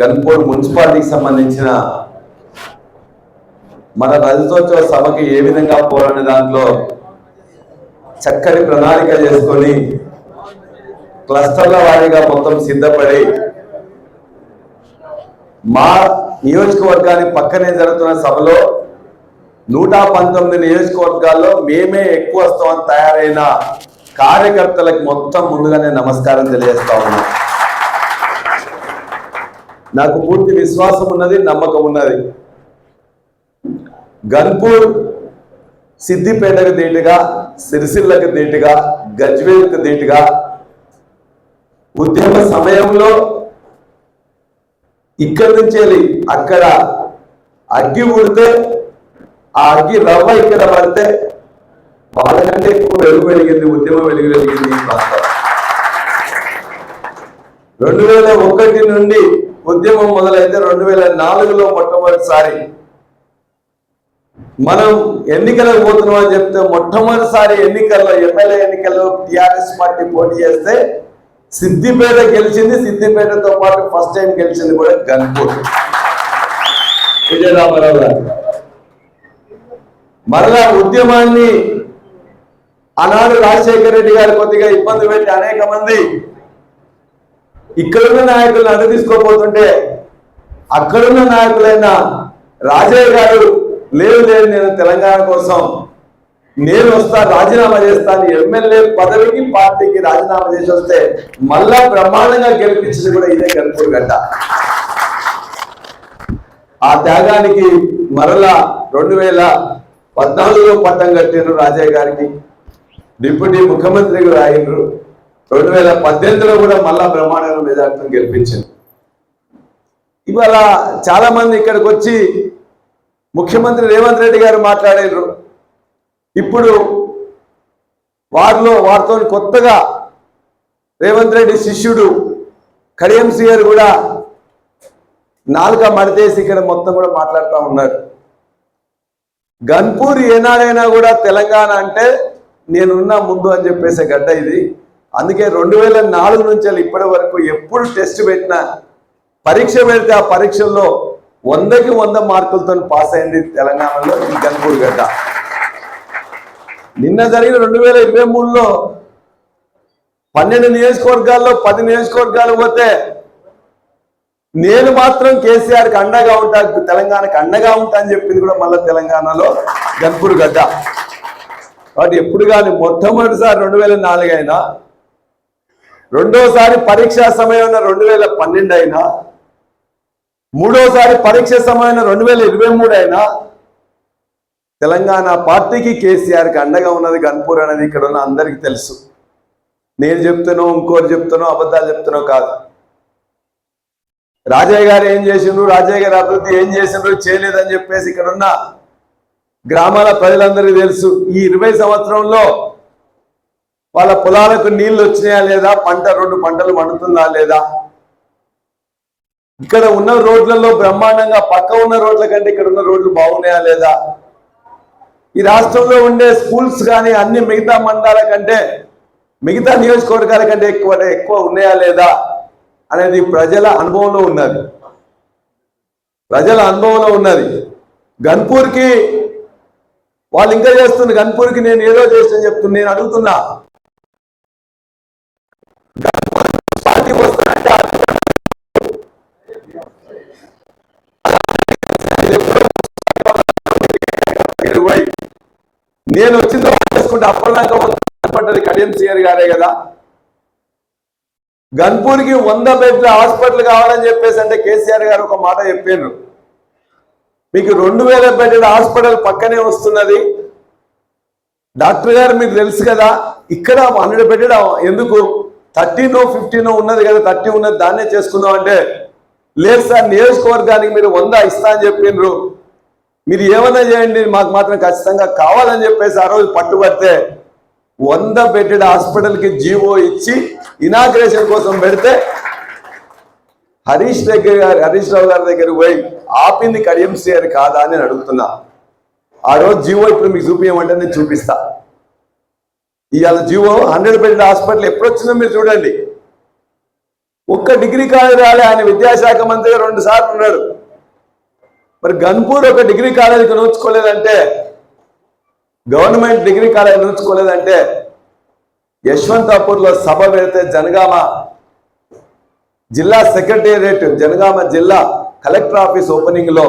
గన్పూర్ మున్సిపాలిటీకి సంబంధించిన మన రజతోత్సవ సభకి ఏ విధంగా పోరాడే దాంట్లో చక్కటి ప్రణాళిక చేసుకొని క్లస్టర్ల వారీగా మొత్తం సిద్ధపడి మా నియోజకవర్గానికి పక్కనే జరుగుతున్న సభలో నూట పంతొమ్మిది నియోజకవర్గాల్లో మేమే ఎక్కువ స్థానం తయారైన కార్యకర్తలకు మొత్తం ముందుగానే నమస్కారం తెలియజేస్తా ఉన్నాం. నాకు పూర్తి విశ్వాసం ఉన్నది నమ్మకం ఉన్నది. గన్పూర్ సిద్దిపేటకు దీటుగా సిరిసిల్లకు దీటుగా గజ్వేల్కు దీటుగా ఉద్యమ సమయంలో ఇక్కడి నుంచి వెళ్ళి అక్కడ అగ్గి ఉడితే ఆ అగ్గి రవ్వ ఇక్కడ పడితే వాళ్ళకంటే ఎక్కువ వెలుగు వెలిగింది ఉద్యమం వెలుగు వెలిగింది రెండు వేల ఒకటి నుండి ఉద్యమం మొదలైతే రెండు వేల నాలుగులో మొట్టమొదటిసారి. మనం ఎన్నికలకు పోతున్నాం అని చెప్తే మొట్టమొదటిసారి ఎన్నికల్లో ఎమ్మెల్యే ఎన్నికల్లో టిఆర్ఎస్ పార్టీ పోటీ చేస్తే సిద్దిపేట గెలిచింది సిద్దిపేటతో పాటు ఫస్ట్ టైం గెలిచింది కూడా గన్పూర్ విజయరామారావు గారు. మరలా ఉద్యమాన్ని ఆనాడు రాజశేఖర రెడ్డి గారు కొద్దిగా ఇబ్బంది పెట్టి అనేక మంది ఇక్కడున్న నాయకులను అడ్డు తీసుకోపోతుంటే అక్కడున్న నాయకులైన రాజయ్య గారు లేదు లేదు నేను తెలంగాణ కోసం నేను వస్తా రాజీనామా చేస్తాను ఎమ్మెల్యే పదవికి పార్టీకి రాజీనామా చేసి వస్తే మళ్ళా బ్రహ్మాండంగా గెలిపించింది కూడా ఇదే గణపూర్ గడ్డ. ఆ త్యాగానికి మరలా రెండు వేల పద్నాలుగులో పట్టం కట్టారు రాజయ్య గారికి. డిప్యూటీ కూడా రాయారు రెండు వేల పద్దెనిమిదిలో కూడా మళ్ళా బ్రహ్మాండంగా మెజార్టీని గెలిపించింది. ఇవాళ చాలా మంది ఇక్కడికి వచ్చి ముఖ్యమంత్రి రేవంత్ రెడ్డి గారు మాట్లాడారు. ఇప్పుడు వారిలో వారితో కొత్తగా రేవంత్ రెడ్డి శిష్యుడు కడియంసి గారు కూడా నాలుక మడతేసి ఇక్కడ మొత్తం కూడా మాట్లాడుతూ ఉన్నారు. గన్పూర్ ఏనాడైనా కూడా తెలంగాణ అంటే నేనున్నా ముందు అని చెప్పేసే గడ్డ ఇది. అందుకే రెండు వేల నాలుగు నుంచి ఇప్పటి వరకు ఎప్పుడు టెస్ట్ పెట్టినా పరీక్ష పెడితే ఆ పరీక్షల్లో వందకి వంద మార్కులతో పాస్ అయింది తెలంగాణలో ఈ గన్పూర్ గడ్డ. నిన్న జరిగిన రెండు వేల ఇరవై మూడులో పన్నెండు నియోజకవర్గాల్లో పది నియోజకవర్గాలు పోతే నేను మాత్రం కేసీఆర్కి అండగా ఉంటా తెలంగాణకు అండగా ఉంటా అని చెప్పింది కూడా మళ్ళీ తెలంగాణలో గన్పూర్ గడ్డ. కాబట్టి ఎప్పుడు కానీ మొట్టమొదటిసారి రెండు వేల నాలుగు అయినా రెండోసారి పరీక్షా సమయం రెండు వేల పన్నెండు అయినా మూడోసారి పరీక్ష సమయం రెండు వేల ఇరవై మూడు అయినా తెలంగాణ పార్టీకి కేసీఆర్కి అండగా ఉన్నది గన్పూర్ అనేది ఇక్కడ ఉన్న అందరికీ తెలుసు. నేను చెప్తానో ఇంకోరు చెప్తానో అబద్ధాలు చెప్తానో కాదు. రాజయ్య గారు ఏం చేసిండ్రు? రాజయ్య గారు అభివృద్ధి ఏం చేసిండ్రు? చేయలేదని చెప్పేసి ఇక్కడ ఉన్న గ్రామాల ప్రజలందరికీ తెలుసు. ఈ ఇరవై సంవత్సరంలో వాళ్ళ పొలాలకు నీళ్ళు వచ్చినాయా లేదా? పంట రెండు పంటలు పండుతుందా లేదా? ఇక్కడ ఉన్న రోడ్లలో బ్రహ్మాండంగా పక్క ఉన్న రోడ్ల కంటే ఇక్కడ ఉన్న రోడ్లు బాగున్నాయా లేదా? ఈ రాష్ట్రంలో ఉండే స్కూల్స్ కానీ అన్ని మిగతా మండలాల కంటే మిగతా నియోజకవర్గాల కంటే ఎక్కువ ఎక్కువ ఉన్నాయా లేదా అనేది ప్రజల అనుభవంలో ఉన్నది. ప్రజల అనుభవంలో ఉన్నది. గన్పూర్కి వాళ్ళు ఇంకా చేస్తుంది గన్పూర్కి నేను ఏదో చేసిన చెప్తున్నా. నేను అడుగుతున్నా గన్పూర్ పార్టీ నేను వచ్చిన తర్వాత చేసుకుంటే అప్పటిదాకా పడ్డది కడియం సిఆర్ గారే కదా. గన్పూర్కి వంద బెడ్ల హాస్పిటల్ కావాలని చెప్పేసి అంటే కేసీఆర్ గారు ఒక మాట చెప్పారు. మీకు రెండు వేల బెడ్ల హాస్పిటల్ పక్కనే వస్తున్నది. డాక్టర్ గారు మీకు తెలుసు కదా ఇక్కడ హండ్రెడ్ బెడ్డ ఎందుకు? థర్టీనో ఫిఫ్టీనో ఉన్నది కదా థర్టీ ఉన్నది దాన్నే చేసుకుందాం అంటే లేదు సార్ నియోజకవర్గానికి మీరు వంద ఇస్తా అని చెప్పిండ్రు మీరు ఏమన్నా చేయండి మాకు మాత్రం ఖచ్చితంగా కావాలని చెప్పేసి ఆ రోజు పట్టుబడితే వంద బెడ్డెడ్ హాస్పిటల్కి జీవో ఇచ్చి ఇనాగ్రేషన్ కోసం పెడితే హరీష్ దగ్గర గారు హరీష్ రావు గారి దగ్గర పోయి ఆపింది కడియం సిఆర్ కాదా అని అడుగుతున్నా. ఆ రోజు జీవో ఇప్పుడు మీకు చూపించమంటే నేను చూపిస్తాను ఇవాళ జీవో హండ్రెడ్ బెడ్ హాస్పిటల్ ఎప్పుడు వచ్చిందో మీరు చూడండి. ఒక్క డిగ్రీ కాలేజ్ రాలే ఆయన విద్యాశాఖ మంత్రిగా రెండు సార్లు ఉన్నాడు మరి గన్పూర్ ఒక డిగ్రీ కాలేజీకి నోచుకోలేదంటే గవర్నమెంట్ డిగ్రీ కాలేజ్ నోచుకోలేదంటే యశ్వంతాపూర్లో సభ పెడితే జనగామ జిల్లా సెక్రటేరియట్ జనగామ జిల్లా కలెక్టర్ ఆఫీస్ ఓపెనింగ్లో